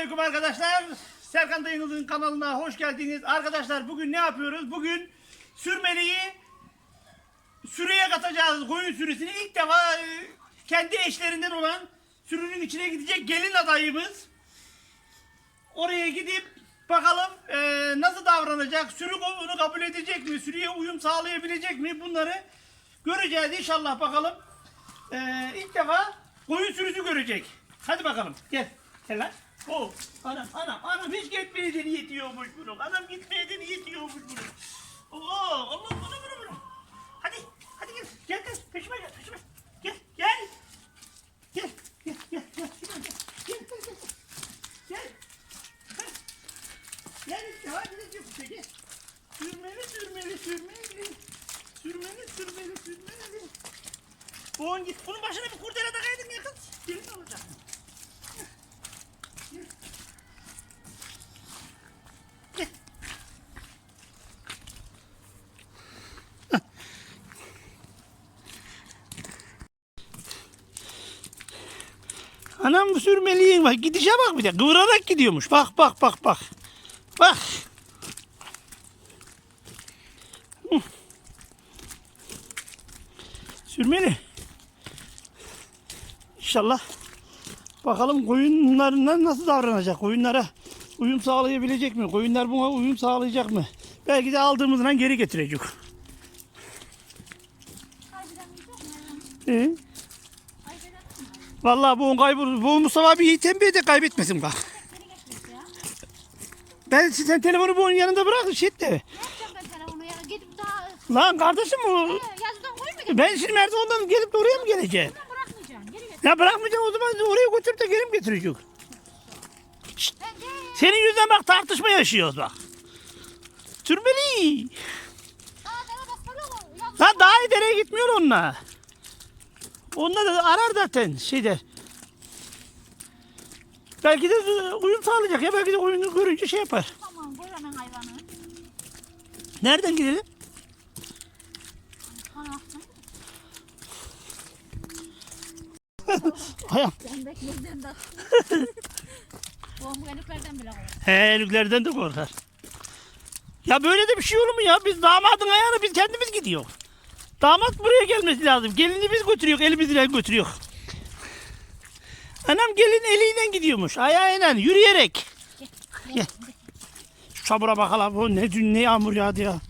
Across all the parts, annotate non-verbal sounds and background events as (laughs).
Selamünaleyküm arkadaşlar. Serkan Dayınız'ın kanalına hoş geldiniz. Arkadaşlar bugün ne yapıyoruz? Bugün sürmeliyi sürüye katacağız. Koyun sürüsünü ilk defa e, kendi eşlerinden olan sürünün içine gidecek gelin adayımız. Oraya gidip bakalım e, nasıl davranacak? Sürü onu kabul edecek mi? Sürüye uyum sağlayabilecek mi? Bunları göreceğiz inşallah bakalım. E, ilk defa koyun sürüsü görecek. Hadi bakalım gel. Gel. Oh, anam anam anam hiç gitmeye de niyeti yokmuş bunun. Anam gitmeye de niyeti yokmuş bunun. Oo, Allah Allah Allah Allah. Hadi hadi gel gel gel peşime gel peşime. Gel gel. Gel gel gel gel. Gel gel gel. Gel. Gel. Gel işte hadi gel gel gel. Sürmeli sürmeli sürmeli. Sürmeli sürmeli sürmeli. Boğun git. Bunun başına bir kurdele takaydın ya kız. Gelin olacak. Gel. Anam bu sürmeliğin bak gidişe bak bir de kıvırarak gidiyormuş. Bak bak bak bak. Bak. Sürmeli. İnşallah bakalım koyunlarından nasıl davranacak? Koyunlara uyum sağlayabilecek mi? Koyunlar buna uyum sağlayacak mı? Belki de aldığımızdan geri getirecek. Ee? Vallahi bu kaybol bu Mustafa bir tembih de kaybetmesin bak. Ben sen telefonu bunun yanında bırak shit de. Ne yapacağım ben telefonu ya? Gidip daha Lan kardeşim bu koymayacağım. ben şimdi Merdiven'den gelip de oraya mı geleceğim? Ya bırakmayacağım o zaman oraya götürüp de geri mi getirecek? De Senin yüzünden bak tartışma yaşıyoruz bak. Yaz Lan daha iyi dereye gitmiyor onunla. Onunla da arar zaten şeyde. Belki de uyum sağlayacak ya belki de oyunu görünce şey yapar. tamam buranın hayvanı. Nereden gidelim? Attın. (laughs) Ayağım. (laughs) He elüklerden de korkar. Ya böyle de bir şey olur mu ya? Biz damadın ayağına biz kendimiz gidiyor. Damat buraya gelmesi lazım. Gelini biz götürüyor, elimizle götürüyor. Anam gelin eliyle gidiyormuş, ayağıyla, yürüyerek. Gel. Şu çamura bakalım, o ne dün ne yağmur yağdı ya.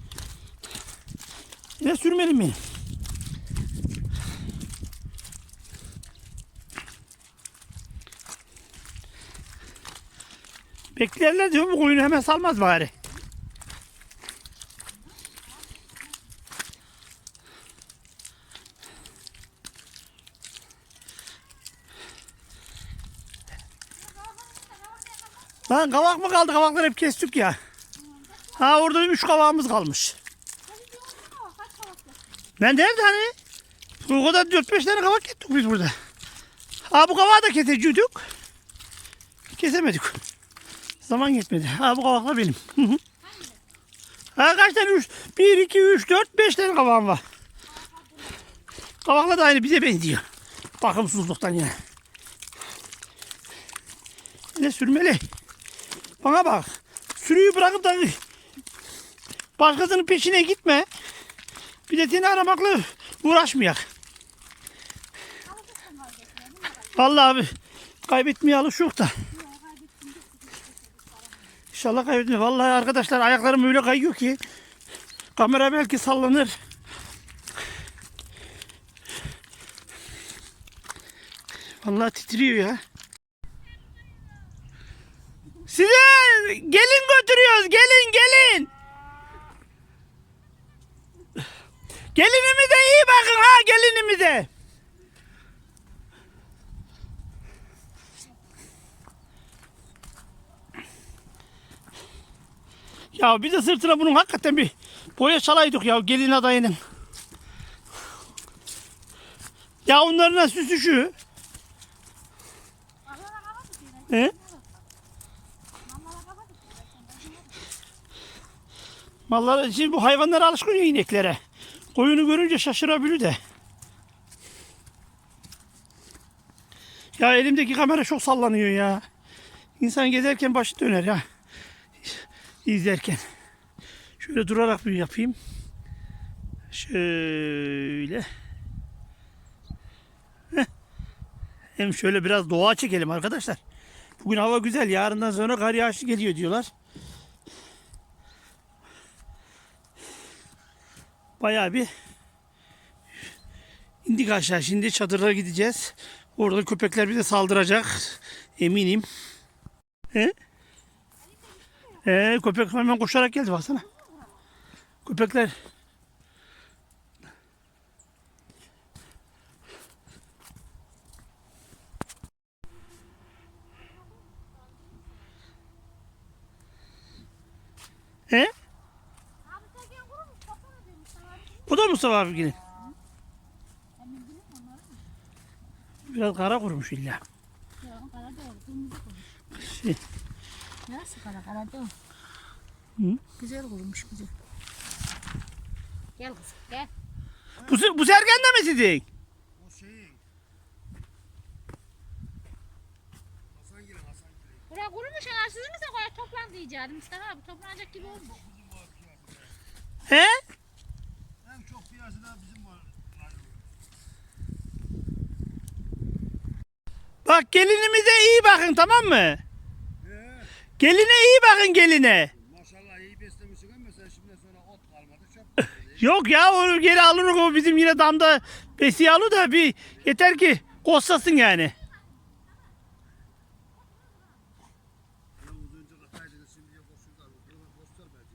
Ne sürmeli mi? Beklerler diyor bu koyunu hemen salmaz bari. Lan kavak mı kaldı? Kavakları hep kestik ya. Ha orada üç kavağımız kalmış. Ben nerede hani? Bu kadar 4-5 tane kavak ettik biz burada. Ha bu kavağı da kesecektik. Kesemedik. Zaman yetmedi. Ha bu kavaklar benim. Ha kaç tane? 3, 1, 2, 3, 4, 5 tane kavağım var. Kavaklar da aynı bize benziyor. Bakımsızlıktan yine. Ne sürmeli. Bana bak. Sürüyü bırakıp da başkasının peşine gitme. Bir de seni aramakla uğraşmayak. Vallahi abi kaybetmeye alış yok da. İnşallah kaybetme. Vallahi arkadaşlar ayaklarım öyle kayıyor ki kamera belki sallanır. Vallahi titriyor ya. Size gelin götürüyoruz. Gelin gelin. Gelinimize iyi bakın ha gelinimize. Ya bir de sırtına bunun hakikaten bir boya çalaydık ya gelin adayının. Ya onların süsü şu. He? Mallar, şimdi bu hayvanlara alışkın ya ineklere. Koyunu görünce şaşırabilir de. Ya elimdeki kamera çok sallanıyor ya. İnsan gezerken başı döner ya. İzlerken. Şöyle durarak bir yapayım. Şöyle. Heh. Hem şöyle biraz doğa çekelim arkadaşlar. Bugün hava güzel. Yarından sonra kar yağışı geliyor diyorlar. Bayağı bir indik aşağı. Şimdi çadırlara gideceğiz. Orada köpekler bize saldıracak. Eminim. He? Ee, köpek hemen koşarak geldi baksana. Köpekler. He? Abi sen kurumuş. Baksana demiş Bu da Mustafa abi. Biraz kara kurumuş illa. Ya kara doğru. Kırmızı kurumuş. Şey, Nasıl kara kara. Hı? Güzel kurumuş güzel. Gel kızım gel. bu, bu Sergen de mi sizin? O şeyin. Hasan kurumuş ana siz mi sen koyar toplan diyeceğim Mustafa abi toplanacak gibi olmuş. He? Çok piyasada bizim var. Bak gelinimize iyi bakın tamam mı? Ee, Geline iyi bakın geline. maşallah iyi beslemişsin ama sen şimdi sonra ot kalmadı çöp. (laughs) Yok ya onu geri alır o bizim yine damda besiye alır da bir yeter ki kostasın yani. Ya az önce kataydın şimdi yok şuradan. Buradan postlar belki.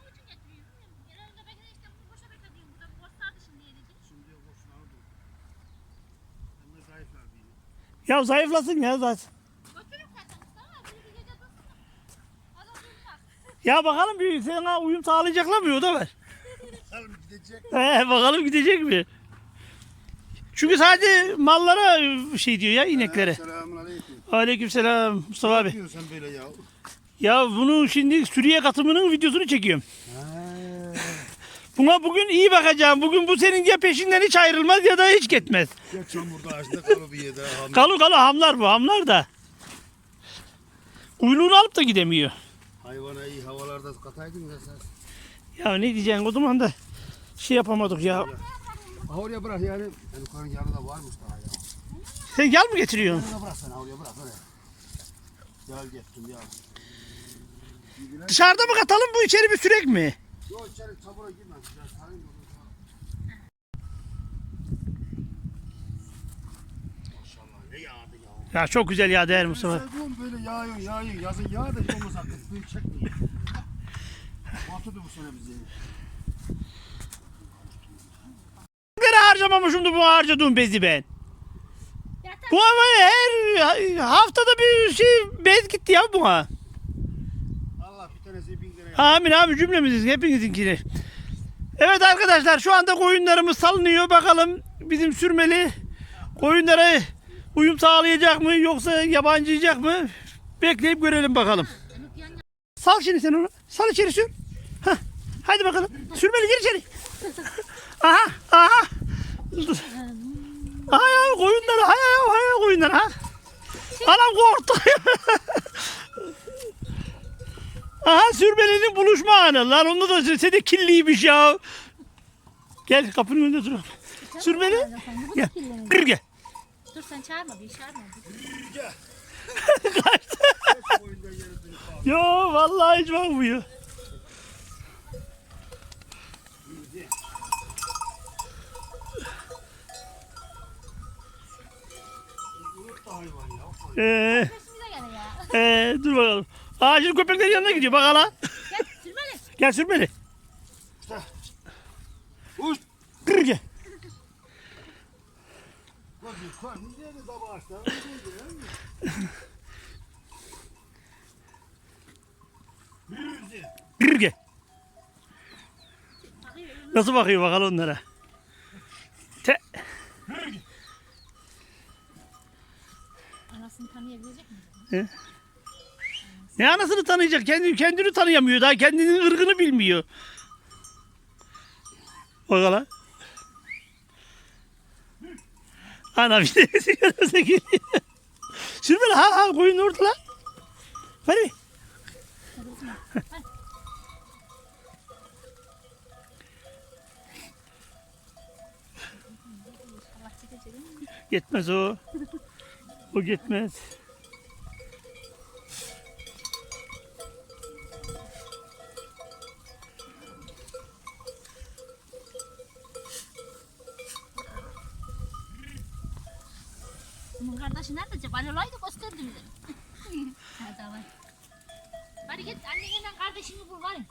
Onun için getiriyorum. Genelde belki de işte bunu boşa beklediğim burada bu boşlardı şimdi yedik. Şimdi yok şunu aldım. Hem de zayıflar değil. Ya zayıflasın ya zaten. Ya bakalım bir sana uyum sağlayacaklar mı o da var. Bakalım gidecek. He, bakalım gidecek mi? Çünkü sadece mallara şey diyor ya ineklere. Selamun aleyküm. Aleykümselam Mustafa Ne abi. yapıyorsun sen böyle ya? Ya bunu şimdi sürüye katımının videosunu çekiyorum. Ha. Buna bugün iyi bakacağım. Bugün bu senin ya peşinden hiç ayrılmaz ya da hiç gitmez. Ya çamurda ağaçta kalı bir yerde. hamle. Kalı kalı hamlar bu hamlar da. Kuyruğunu alıp da gidemiyor. Hayvana iyi havalarda kataydın ya sen. Ya ne diyeceksin o zaman da şey yapamadık ya. Oraya bırak yani. Yani yukarı yarıda varmış daha ya. Sen yal mı getiriyorsun? Oraya bırak sen oraya bırak oraya. Gel gettim ya. Dışarıda mı katalım bu içeri bir sürek mi? Yok içeri çamura girme. Ya sarayım onu. Maşallah ne yağdı ya. Ya çok güzel ya değer Mustafa. Diyorum böyle yağıyor yağıyor. Yazın yağ da hiç olmasa kısmını çekmiyor. Batırdı bu sene bizi. Nereye harcamamışım da bu harcadığım bezi ben. Bu ama her haftada bir şey bez gitti ya buna. Allah bir tanesi bin lira. Amin abi cümlemizin hepinizinkini. Evet arkadaşlar şu anda koyunlarımız salınıyor. Bakalım bizim sürmeli koyunlara uyum sağlayacak mı yoksa yabancılayacak mı? Bekleyip görelim bakalım. Sal şimdi sen onu. Sal içeri sür. Hah. Hadi bakalım. Sürmeli gir içeri. aha aha. Ya koyunlar. Aha ya aha ya koyunlar ha. Anam korktu. (laughs) Aha sürmelinin buluşma anı. Lan onu da seni de kirliymiş ya. Gel kapının önünde dur. Sürmeli. Gel. Gel gel. Dur sen çağırma bir çağırma. Yerin Yo vallahi hiç bakmıyor. Ee, ee, dur bakalım. Aa şimdi köpeklerin yanına gidiyor. Bak hala. Gel. Gel. Uç. Gır gel. Lütfen. Niye de daba açtı? Gır gel. Nasıl bakıyor bakalım onlara. Te. Anasını tanıyabilecek mi? Ne anasını tanıyacak? Kendi, kendini tanıyamıyor. Daha kendinin ırkını bilmiyor. Bakalım. Ana bir de (laughs) sigarası geliyor. Orada ha ha koyun orada lan. Hadi. Gitmez o. O gitmez. Kardeşi nerede acaba? Hani olaydı gösterdi bize. (laughs) Hadi Allah. Hadi git annenle kardeşini bul hadi.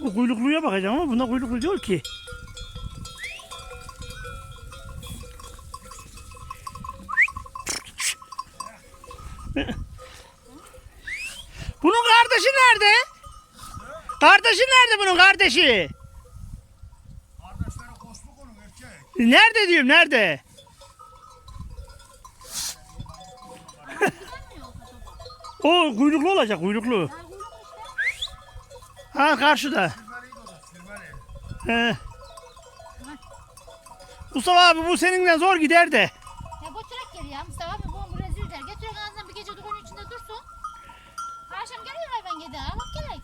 Bu kuyrukluya bakacağım ama bunda kuyruklu diyor ki. Bunun kardeşi nerede? Kardeşi nerede bunun kardeşi? Nerede diyorum nerede? O kuyruklu olacak kuyruklu. Ha karşıda. He. Mustafa abi bu seninle zor gider de. Ya götürek gel ya Mustafa abi bu bu rezil der. Götürek en azından bir gece duvarın içinde dursun. Akşam geliyor hayvan gede. Alıp gerek.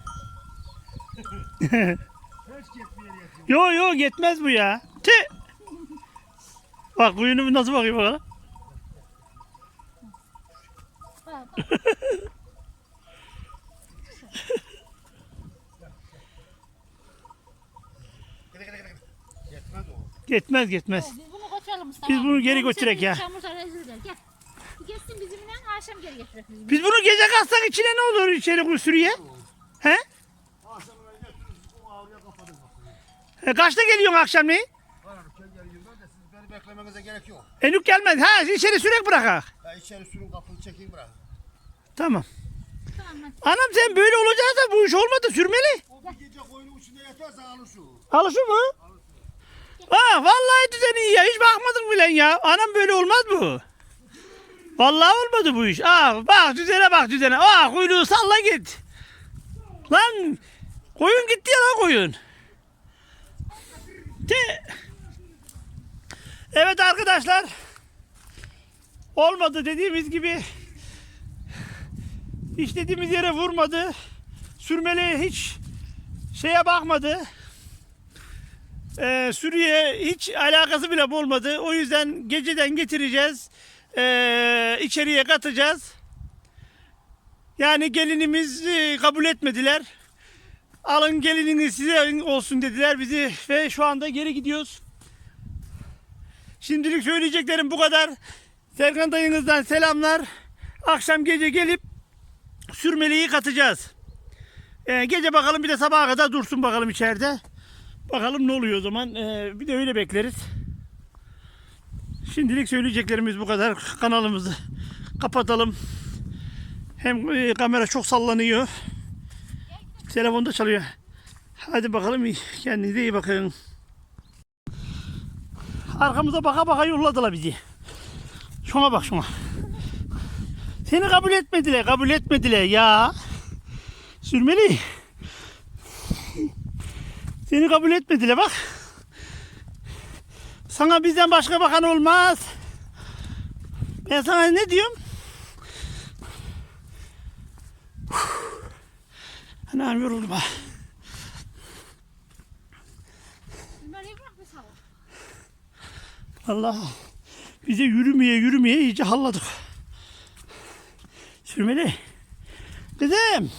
Hiç gitmeye yetiyor. Yo yo gitmez bu ya. Bak kuyunu nasıl bakıyor. (laughs) Yetmez o. Gitmez gitmez. Biz bunu götürelim Mustafa. Biz bunu geri Bu götürek ya. Çamurda rezil der. Gel. Bir Geçsin bizimle akşam geri getirek. Biz bunu gece kalksak içine ne olur içeri kuy sürüye? He? Akşam eve getiririz. O avluya kapatırız. E, kaçta geliyorsun akşam ne? Hayır köy geliyor da beklemenize gerek yok. Enük gelmez. Ha içeri sürek bırakak. Ya içeri sürün kapıyı çekin bırak. Tamam. Tamam hadi. Anam sen böyle olacaksa bu iş olmadı sürmeli. O bir gece koyunun içinde yatarsa alır şu. Alışır mı? Ha vallahi düzeni iyi ya. Hiç bakmadım bile ya. Anam böyle olmaz bu. Vallahi olmadı bu iş. Ah bak düzene bak düzene. Ah kuyruğu salla git. Lan koyun gitti ya lan koyun. Te. Evet arkadaşlar. Olmadı dediğimiz gibi. İstediğimiz yere vurmadı. Sürmeli hiç şeye bakmadı. Ee, sürüye hiç alakası bile olmadı. O yüzden geceden getireceğiz. Ee, içeriye katacağız. Yani gelinimiz kabul etmediler. Alın gelininiz size olsun dediler bizi ve şu anda geri gidiyoruz. Şimdilik söyleyeceklerim bu kadar. Serkan dayınızdan selamlar. Akşam gece gelip sürmeliği katacağız. Ee, gece bakalım bir de sabaha kadar dursun bakalım içeride. Bakalım ne oluyor o zaman. Ee, bir de öyle bekleriz. Şimdilik söyleyeceklerimiz bu kadar. Kanalımızı kapatalım. Hem e, kamera çok sallanıyor. Telefon da çalıyor. Hadi bakalım kendinize iyi bakın. Arkamıza baka baka yolladılar bizi. Şuna bak şuna. Seni kabul etmediler, kabul etmediler ya. Sürmeli. Seni kabul etmediler bak. Sana bizden başka bakan olmaz. Ben sana ne diyorum? Anam yoruldum ha. Bunları bırak bir sağ ol. Allah bize yürümeye yürümeye iyice halladık. Sürmeli. Kızım